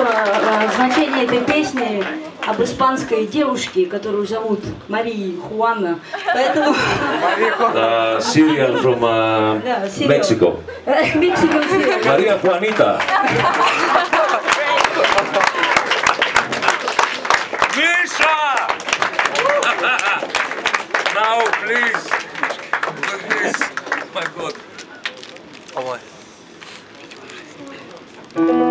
было э, значение этой песни об испанской девушке, которую зовут Марии Хуана. Поэтому... Uh, Syrian from Мексико, э, yeah, Мария Хуанита. Миша! Now please, goodness, my God. Oh my. Thank you.